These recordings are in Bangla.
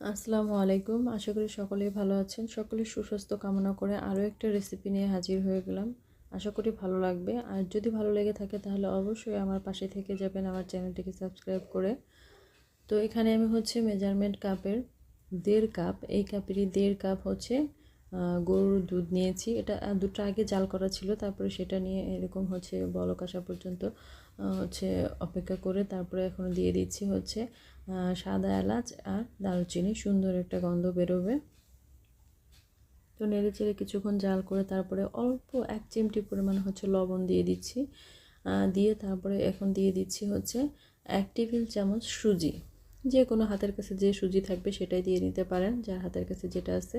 আসসালামু আলাইকুম। আশা করি সকলেই ভালো আছেন। সকলে সুস্বাস্থ্য কামনা করে আরও একটা রেসিপি নিয়ে হাজির হয়ে গেলাম। আশা করি ভালো লাগবে। আর যদি ভালো লেগে থাকে তাহলে অবশ্যই আমার পাশে থেকে যাবেন আমার চ্যানেলটিকে সাবস্ক্রাইব করে। তো এখানে আমি হচ্ছে মেজারমেন্ট কাপের দেড় কাপ এই কাপেরই দেড় কাপ হচ্ছে গরুর দুধ নিয়েছি। এটা দুটো আগে জাল করা ছিল, তারপরে সেটা নিয়ে এরকম হচ্ছে বলক আসা পর্যন্ত হচ্ছে অপেক্ষা করে তারপরে এখন দিয়ে দিচ্ছি হচ্ছে সাদা এলাচ আর দারুচিনি। সুন্দর একটা গন্ধ বেরোবে। তো নেড়ে চেড়ে কিছুক্ষণ জাল করে তারপরে অল্প এক চিমটি পরিমাণ হচ্ছে লবণ দিয়ে দিচ্ছি। দিয়ে তারপরে এখন দিয়ে দিচ্ছি হচ্ছে এক টেবিল চামচ সুজি। যে কোনো হাতের কাছে যে সুজি থাকবে সেটাই দিয়ে নিতে পারেন, যার হাতের কাছে যেটা আছে।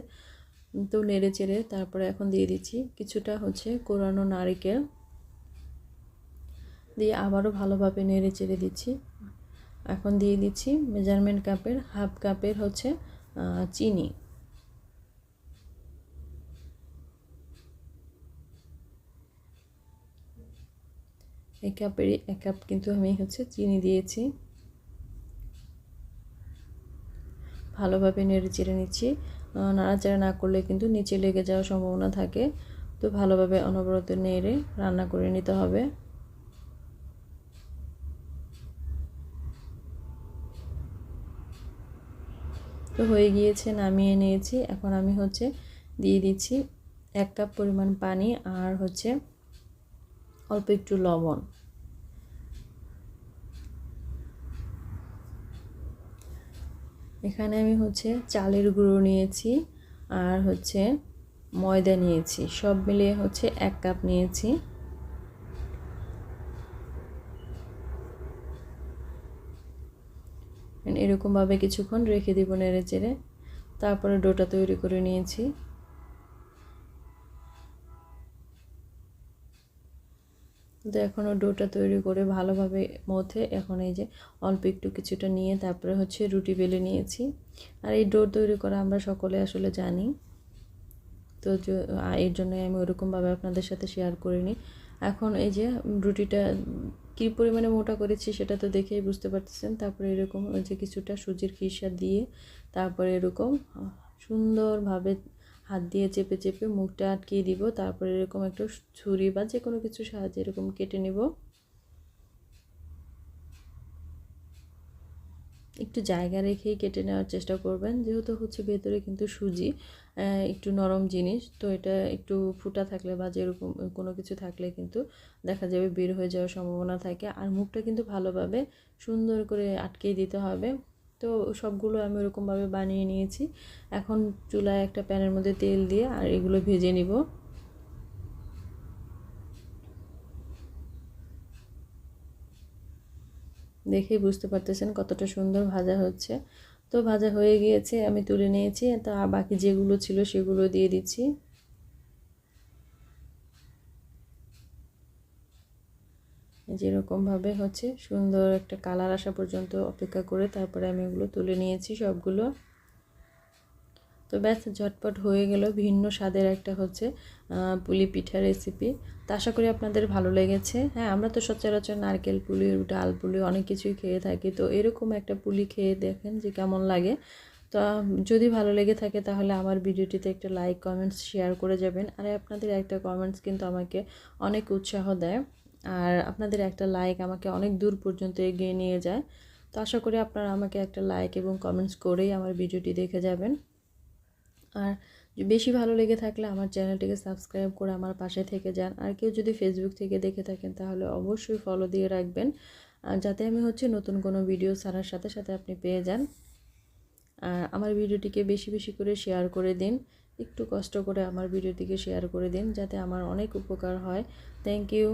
তো নেড়ে চেড়ে তারপরে এখন দিয়ে দিচ্ছি। কিছুটা হচ্ছে কোরানো নারিকেল। দিয়ে আবারও ভালোভাবে নেড়ে চেড়ে দিচ্ছি। এখন দিয়ে দিচ্ছি মেজারমেন্ট কাপের, হাফ কাপের হচ্ছে চিনি। এক কাপেরই, এক কাপ কিন্তু আমি হচ্ছে চিনি দিয়েছি। ভালোভাবে নেড়ে চেড়ে নিচ্ছি। নাড়াচাড়া না করলে কিন্তু নিচে লেগে যাওয়ার সম্ভাবনা থাকে। তো ভালোভাবে অনবরত নেড়ে রান্না করে নিতে হবে। তো হয়ে গিয়েছে, নামিয়ে নিয়েছি। এখন আমি হচ্ছে দিয়ে দিচ্ছি এক কাপ পরিমাণ পানি আর হচ্ছে অল্প একটু লবণ। এখানে আমি হচ্ছে চালের গুঁড়ো নিয়েছি আর হচ্ছে ময়দা নিয়েছি। সব মিলিয়ে হচ্ছে এক কাপ নিয়েছি। এরকমভাবে কিছুক্ষণ রেখে দিব নেড়ে চেড়ে। তারপরে ডোটা তৈরি করে নিয়েছি। তো এখনও ডোটা তৈরি করে ভালোভাবে মধ্যে এখন এই যে অল্প একটু কিছুটা নিয়ে তারপরে হচ্ছে রুটি বেলে নিয়েছি। আর এই ডো তৈরি করা আমরা সকলে আসলে জানি। তো এর জন্য আমি ওরকমভাবে আপনাদের সাথে শেয়ার করিনি। এখন এই যে রুটিটা কী পরিমাণে মোটা করেছি সেটা তো দেখেই বুঝতে পারতেছেন। তারপরে এরকম ওই যে কিছুটা সুজির খিসা দিয়ে তারপরে এরকম সুন্দরভাবে হাত দিয়ে চেপে চেপে মুখটা আটকিয়ে দিব। তারপরে এরকম একটু ছুরি বা যে কোনো কিছু সাহায্যে এরকম কেটে নেব। একটু জায়গা রেখেই কেটে নেওয়ার চেষ্টা করবেন। যেহেতু হচ্ছে ভেতরে কিন্তু সুজি একটু নরম জিনিস, তো এটা একটু ফুটা থাকলে বা যেরকম, কোনো কিছু থাকলে কিন্তু দেখা যাবে বের হয়ে যাওয়ার সম্ভাবনা থাকে। আর মুখটা কিন্তু ভালোভাবে সুন্দর করে আটকেই দিতে হবে। তো সবগুলো আমি ওরকমভাবে বানিয়ে নিয়েছি। এখন চুলায় একটা প্যানের মধ্যে তেল দিয়ে আর এগুলো ভেজে নিব। দেখেই বুঝতে পারতেছেন কতটা সুন্দর ভাজা হচ্ছে। তো ভাজা হয়ে গিয়েছে, আমি তুলে নিয়েছি। তা বাকি যেগুলো ছিল সেগুলো দিয়ে দিচ্ছি। যেরকমভাবে হচ্ছে সুন্দর একটা কালার আসা পর্যন্ত অপেক্ষা করে তারপরে আমি এগুলো তুলে নিয়েছি সবগুলো। তো ব্যাস, ঝটপট হয়ে গেল ভিন্ন স্বাদের একটা হচ্ছে পুলি পিঠা রেসিপি তা আশা করি আপনাদের ভালো লেগেছে। হ্যাঁ আমরা তো সচরাচর নারকেল পুলি ডাল পুলি অনেক কিছুই খেয়ে থাকি। তো এরকম একটা পুলি খেয়ে দেখেন যে কেমন লাগে। তো, যদি ভালো লেগে থাকে তাহলে আমার ভিডিওটিতে একটা লাইক কমেন্টস শেয়ার করে যাবেন। আর আপনাদের একটা কমেন্টস কিন্তু আমাকে অনেক উৎসাহ দেয়। আর আপনাদের একটা লাইক আমাকে অনেক দূর পর্যন্ত এগিয়ে নিয়ে যায়। তো আশা করি আপনারা আমাকে একটা লাইক এবং কমেন্টস করেই আমার ভিডিওটি দেখে যাবেন। আর বেশি ভালো লেগে থাকলে আমার চ্যানেলটিকে সাবস্ক্রাইব করে আমার পাশে থেকে যান। আর কেউ যদি ফেসবুক থেকে দেখে থাকেন, তাহলে অবশ্যই ফলো দিয়ে রাখবেন। আর যাতে আমি হচ্ছে নতুন কোনো ভিডিও ছাড়ার সাথে সাথে আপনি পেয়ে যান। আর আমার ভিডিওটিকে বেশি বেশি করে শেয়ার করে দিন। একটু কষ্ট করে আমার ভিডিওটিকে শেয়ার করে দিন, যাতে আমার অনেক উপকার হয়। Thank you